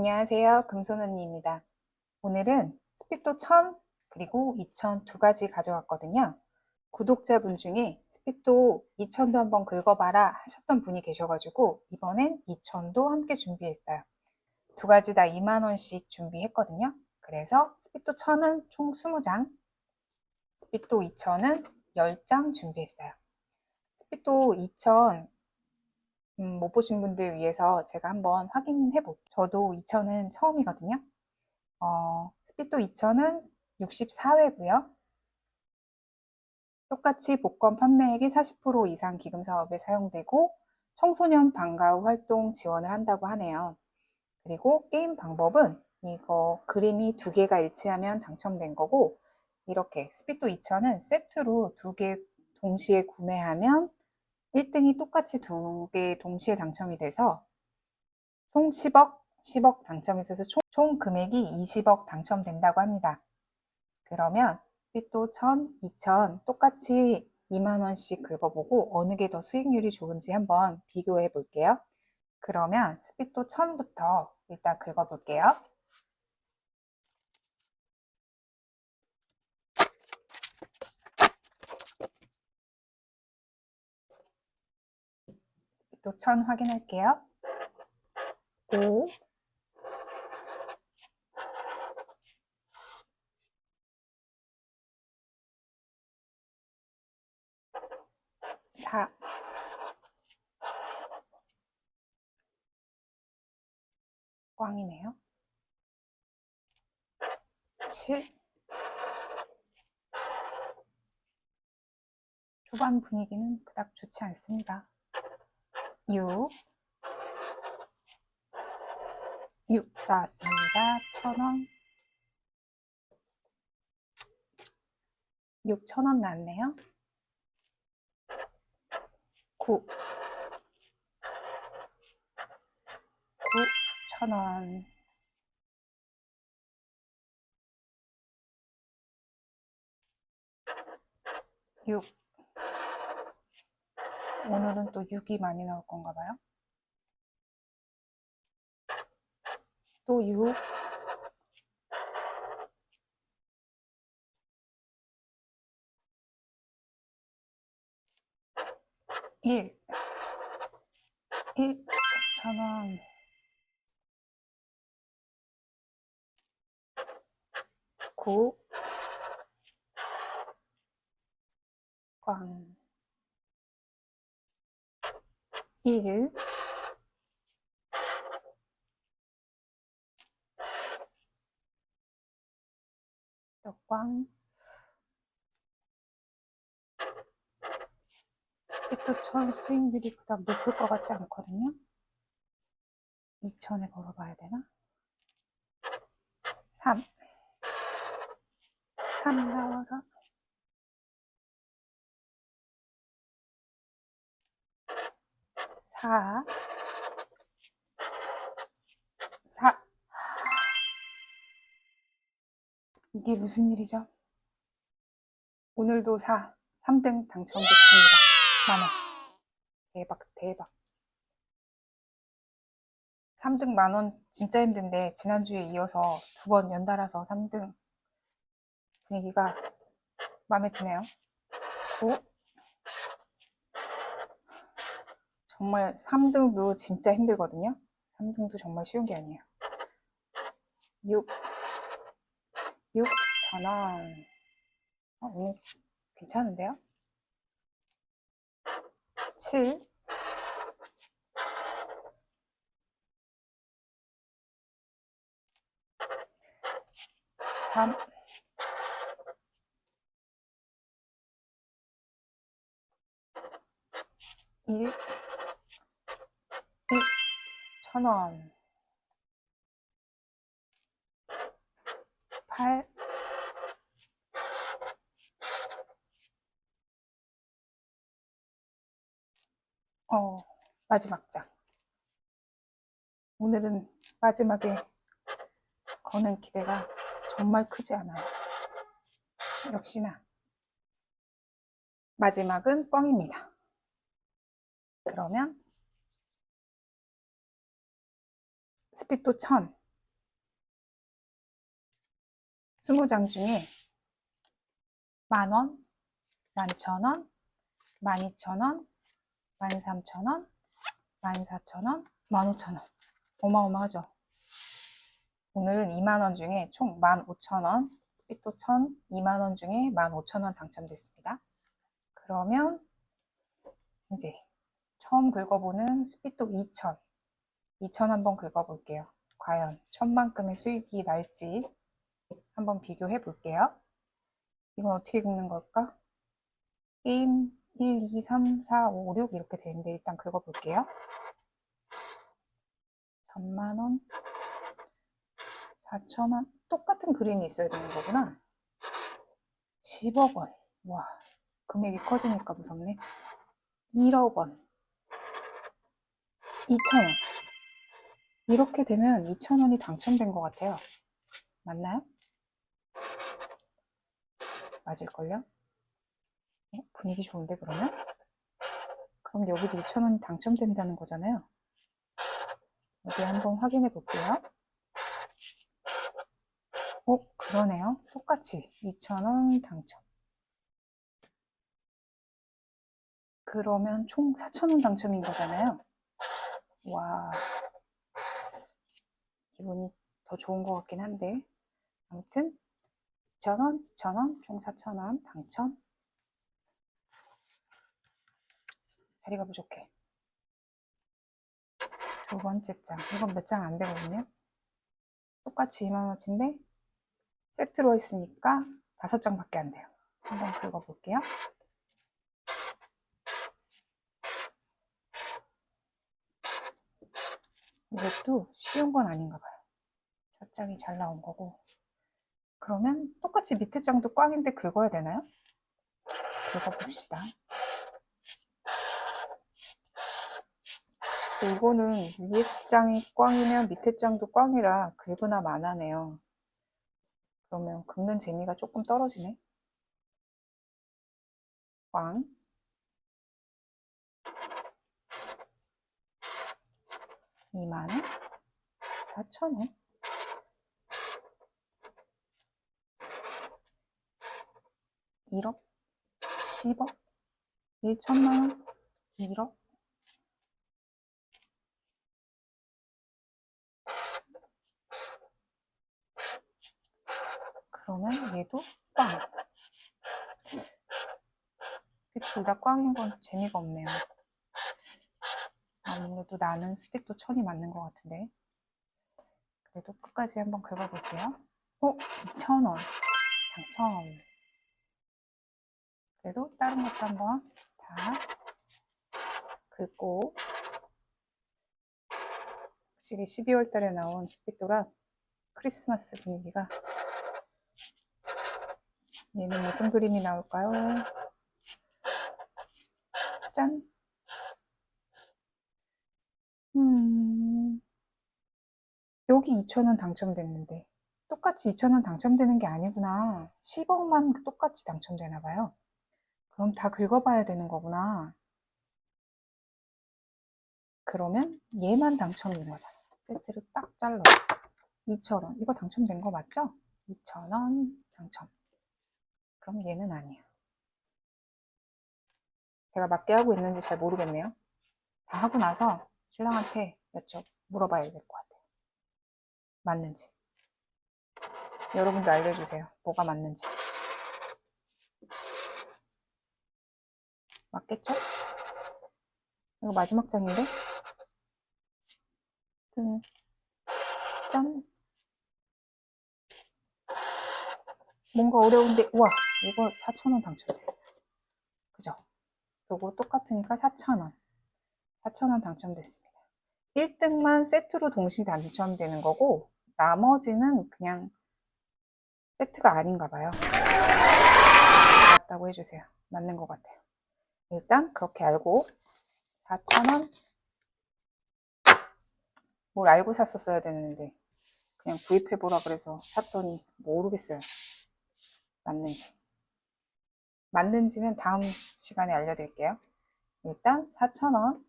안녕하세요. 금손언니입니다. 오늘은 스피또 1000 그리고 2000 두 가지 가져왔거든요. 구독자분 중에 스피또 2000도 한번 긁어봐라 하셨던 분이 계셔가지고 이번엔 2000도 함께 준비했어요. 두 가지 다 2만원씩 준비했거든요. 그래서 스피또 1000은 총 20장, 스피또 2000은 10장 준비했어요. 스피또 2000 음, 못 보신 분들 위해서 제가 한번 확인해 볼게요. 저도 2000은 처음이거든요. 어, 스피또 2000은 64회고요. 똑같이 복권 판매액이 40% 이상 기금 사업에 사용되고 청소년 방과 후 활동 지원을 한다고 하네요. 그리고 게임 방법은 이거 그림이 두 개가 일치하면 당첨된 거고 이렇게 스피또 2000은 세트로 두 개 동시에 구매하면 1등이 똑같이 두 개 동시에 당첨이 돼서 총 10억, 10억 당첨이 돼서 총, 총 금액이 20억 당첨된다고 합니다. 그러면 스피또 1000, 2000 똑같이 2만원씩 긁어보고 어느 게 더 수익률이 좋은지 한번 비교해 볼게요. 그러면 스피또 1000부터 일단 긁어볼게요. 스피또 1000 확인할게요. 5 4 꽝이네요. 7 초반 분위기는 그닥 좋지 않습니다. 6 6 나왔습니다. 1000원. 6,000원 나왔네요. 9 9 1000원. 6 오늘은 또 6이 많이 나올 건가 봐요. 또 6. 일, 일, 천원. 구, 광. 1 떡광. 스피터천 수익률이 그닥 높을 것 같지 않거든요. 2천에 걸어봐야 되나? 3 3 나와라 4 4 이게 무슨 일이죠? 오늘도 4, 3등 당첨됐습니다. 만원. 대박, 대박. 3등 만원 진짜 힘든데, 지난주에 이어서 두 번 연달아서 3등 분위기가 마음에 드네요. 9. 정말 3등도 진짜 힘들거든요. 3등도 정말 쉬운 게 아니에요. 6. 6,000원. 어, 오늘 괜찮은데요? 7. 3. 1. 1. 1,000원. 8. 어, 마지막 장. 오늘은 마지막에 거는 기대가 정말 크지 않아요. 역시나 마지막은 뻥입니다. 그러면 스피또 1000 20장 중에 만원, 만천원, 만이천원, 만삼천원, 만사천원, 만오천원 어마어마하죠? 오늘은 2만원 중에 총 15,000원 스피또 1000 2만원 중에 15,000원 당첨됐습니다. 그러면 이제 처음 긁어보는 스피또 2000 2,000 한번 긁어볼게요. 과연 천만큼의 수익이 날지 한번 비교해 볼게요. 이건 어떻게 긁는 걸까? 게임 1, 2, 3, 4, 5, 6 이렇게 되는데 일단 긁어볼게요. 천만원, 4천원 똑같은 그림이 있어야 되는 거구나. 10억 원. 와, 금액이 커지니까 무섭네. 1억 원. 2천원. 이렇게 되면 2천원이 당첨된 것 같아요. 맞나요? 맞을걸요? 어, 분위기 좋은데 그러면? 그럼 여기도 2천원이 당첨된다는 거잖아요. 여기 한번 확인해 볼게요. 어, 그러네요. 똑같이 2,000원 당첨. 그러면 총 4,000원 당첨인 거잖아요. 와, 기분이 더 좋은 것 같긴 한데. 아무튼 2,000원, 2,000원, 총 4,000원 당첨. 자리가 부족해. 두 번째 장. 이건 몇 장 안 되거든요. 똑같이 2만원어치인데 세트로 했으니까 다섯 장밖에 안 돼요. 한번 긁어볼게요. 이것도 쉬운 건 아닌가 봐요. 첫 장이 잘 나온 거고. 그러면 똑같이 밑에 장도 꽝인데 긁어야 되나요? 긁어봅시다. 이거는 위에 장이 꽝이면 밑에 장도 꽝이라 긁으나 마나네요. 그러면 긁는 재미가 조금 떨어지네. 꽝. 이만원 4천원. 일억 10억, 1천만원, 1억, 그러면 얘도 꽝. 둘다 꽝인 건 재미가 없네요. 아무래도 나는 스펙도 천이 맞는 것 같은데. 그래도 끝까지 한번 긁어볼게요. 어? 2,000원. 당첨. 그래도 다른 것도 한번 다 긁고. 확실히 12월 달에 나온 스피또라 크리스마스 분위기가 얘는 무슨 그림이 나올까요? 짠! 음, 여기 2,000원 당첨됐는데 똑같이 2,000원 당첨되는 게 아니구나. 10억만 똑같이 당첨되나 봐요. 그럼 다 긁어봐야 되는 거구나. 그러면 얘만 당첨인 거잖아. 세트를 딱 잘라. 2,000원. 이거 당첨된 거 맞죠? 2,000원 당첨. 그럼 얘는 아니야. 제가 맞게 하고 있는지 잘 모르겠네요. 다 하고 나서 신랑한테 여쭤 물어봐야 될 것 같아요. 맞는지. 여러분도 알려주세요. 뭐가 맞는지. 맞겠죠? 이거 마지막 장인데? 짠. 짠. 뭔가 어려운데, 우와, 이거 4,000원 당첨됐어. 그죠? 요거 똑같으니까 4,000원. 4,000원 당첨됐습니다. 1등만 세트로 동시 당첨되는 거고, 나머지는 그냥 세트가 아닌가 봐요. 맞다고 해주세요. 맞는 것 같아요. 일단 그렇게 알고 4,000원 뭘 알고 샀었어야 되는데 그냥 구입해보라 그래서 샀더니 모르겠어요. 맞는지. 맞는지는 다음 시간에 알려드릴게요. 일단 4,000원,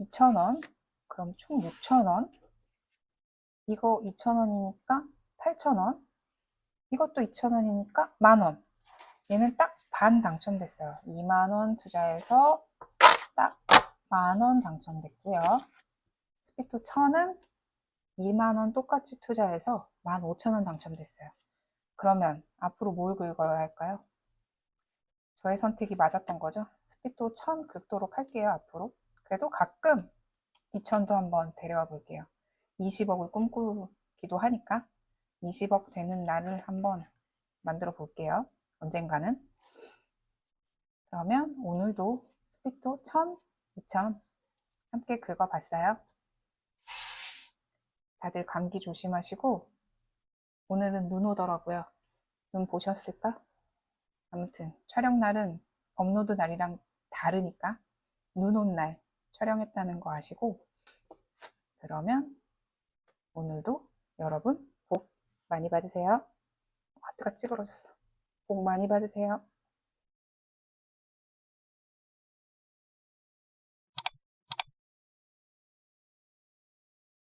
2,000원, 그럼 총 6,000원. 이거 2,000원이니까 8,000원. 이것도 2,000원이니까 만원. 얘는 딱 반 당첨됐어요. 2만원 투자해서 딱 만원 당첨됐고요. 스피토 1000은 2만원 똑같이 투자해서 15,000원 당첨됐어요. 그러면 앞으로 뭘 긁어야 할까요? 저의 선택이 맞았던 거죠. 스피토 1000 긁도록 할게요, 앞으로. 그래도 가끔 2000도 한번 데려와 볼게요. 20억을 꿈꾸기도 하니까 20억 되는 날을 한번 만들어 볼게요. 언젠가는. 그러면 오늘도 스피토 1000, 2000 함께 긁어봤어요. 다들 감기 조심하시고 오늘은 눈 오더라고요. 눈 보셨을까? 아무튼 촬영 날은 업로드 날이랑 다르니까 눈 온 날 촬영했다는 거 아시고 그러면 오늘도 여러분 복 많이 받으세요. 하트가 찌그러졌어. 복 많이 받으세요.